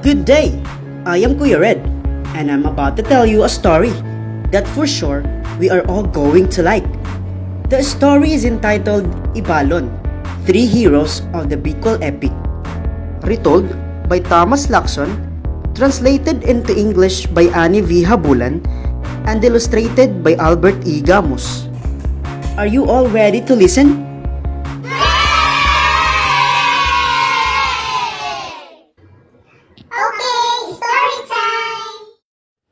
Good day! I am Kuya Red, and I'm about to tell you a story that for sure we are all going to like. The story is entitled Ibalon, Three Heroes of the Bicol Epic. Retold by Thomas Lacson, translated into English by Annie V. Habulan, and illustrated by Albert E. Gamos. Are you all ready to listen?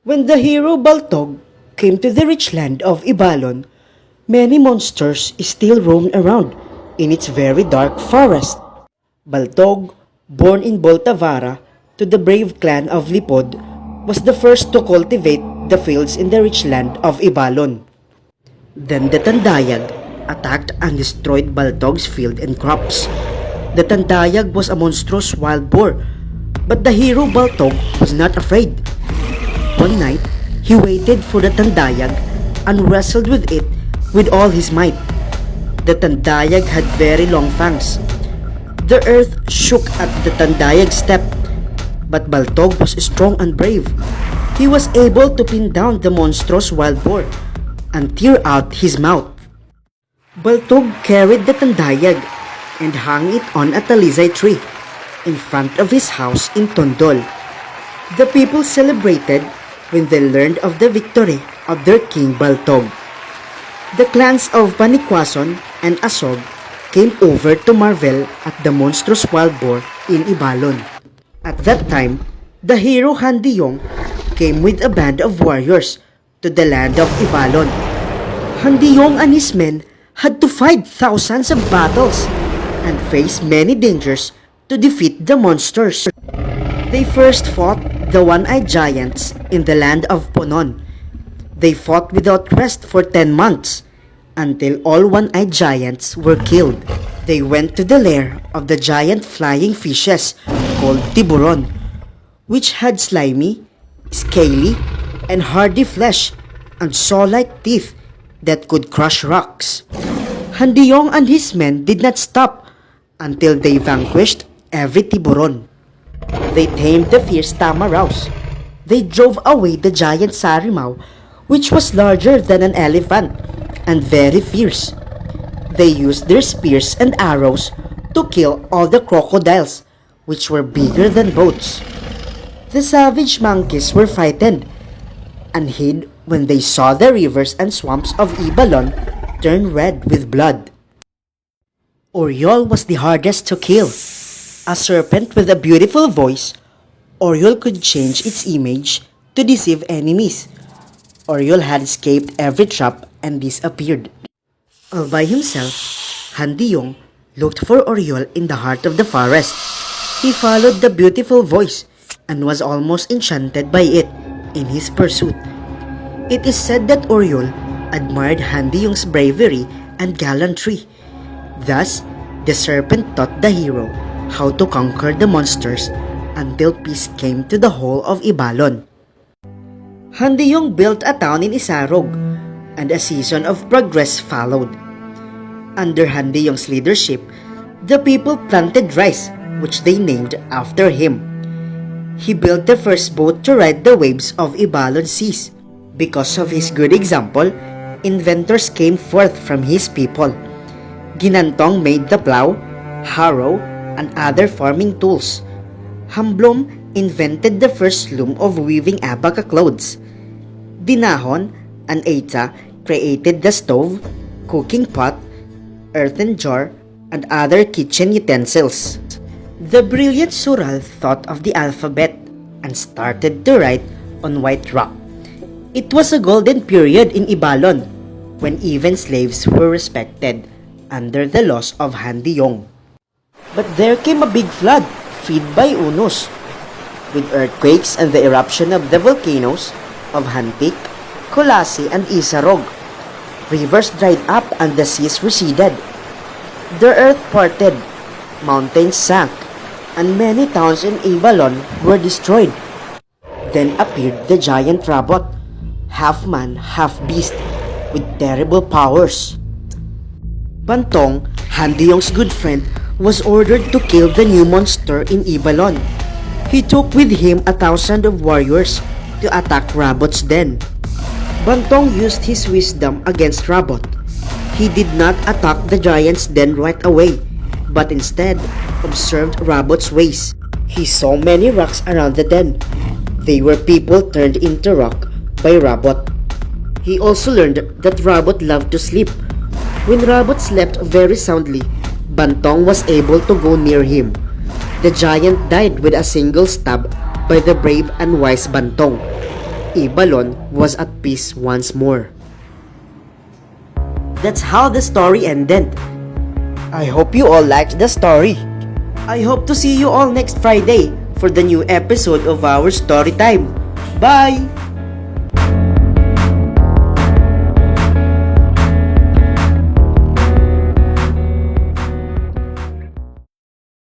When the hero Baltog came to the rich land of Ibalon, many monsters still roamed around in its very dark forest. Baltog, born in Boltavara to the brave clan of Lipod, was the first to cultivate the fields in the rich land of Ibalon. Then the Tandayag attacked and destroyed Baltog's field and crops. The Tandayag was a monstrous wild boar, but the hero Baltog was not afraid. One night, he waited for the Tandayag and wrestled with it with all his might. The Tandayag had very long fangs. The earth shook at the Tandayag's step, but Baltog was strong and brave. He was able to pin down the monstrous wild boar and tear out his mouth. Baltog carried the Tandayag and hung it on a talisay tree in front of his house in Tondol. The people celebrated when they learned of the victory of their king Baltog. The clans of Panikwason and Asog came over to marvel at the monstrous wild boar in Ibalon. At that time, the hero Handiyong came with a band of warriors to the land of Ibalon. Handiyong and his men had to fight thousands of battles and face many dangers to defeat the monsters. They first fought the one-eyed giants in the land of Ponon. They fought without rest for 10 months until all one-eyed giants were killed. They went to the lair of the giant flying fishes called Tiburon, which had slimy, scaly, and hardy flesh and saw-like teeth that could crush rocks. Handiyong and his men did not stop until they vanquished every tiburon. They tamed the fierce tamaraws. They drove away the giant sarimau, which was larger than an elephant and very fierce. They used their spears and arrows to kill all the crocodiles, which were bigger than boats. The savage monkeys were frightened and hid when they saw the rivers and swamps of Ibalon turn red with blood. Oriol was the hardest to kill. A serpent with a beautiful voice, Oriol could change its image to deceive enemies. Oriol had escaped every trap and disappeared. All by himself, Handiyong looked for Oriol in the heart of the forest. He followed the beautiful voice and was almost enchanted by it in his pursuit. It is said that Oriol admired Handiyong's bravery and gallantry. Thus, the serpent taught the hero how to conquer the monsters until peace came to the whole of Ibalon. Handiyong built a town in Isarog, and a season of progress followed. Under Handiyong's leadership, the people planted rice, which they named after him. He built the first boat to ride the waves of Ibalon seas. Because of his good example, inventors came forth from his people. Ginantong made the plow, harrow, and other farming tools. Hamblom invented the first loom of weaving abaca clothes. Dinahon and Eita created the stove, cooking pot, earthen jar, and other kitchen utensils. The brilliant Sural thought of the alphabet and started to write on white rock. It was a golden period in Ibalon when even slaves were respected under the laws of Handiyong. But there came a big flood, feed by Unos, with earthquakes and the eruption of the volcanoes of Hantik, Kolasi, and Isarog. Rivers dried up and the seas receded. The earth parted, mountains sank, and many towns in Ibalon were destroyed. Then appeared the giant robot, half man, half beast, with terrible powers. Bantong, Handiyong's good friend, was ordered to kill the new monster in Ibalon. He took with him a thousand of warriors to attack Rabot's den. Bantong used his wisdom against Rabot. He did not attack the giant's den right away, but instead observed Rabot's ways. He saw many rocks around the den. They were people turned into rock by Rabot. He also learned that Rabot loved to sleep. When Rabot slept very soundly, Bantong was able to go near him. The giant died with a single stab by the brave and wise Bantong. Ibalon was at peace once more. That's how the story ended. I hope you all liked the story. I hope to see you all next Friday for the new episode of our story time. Bye!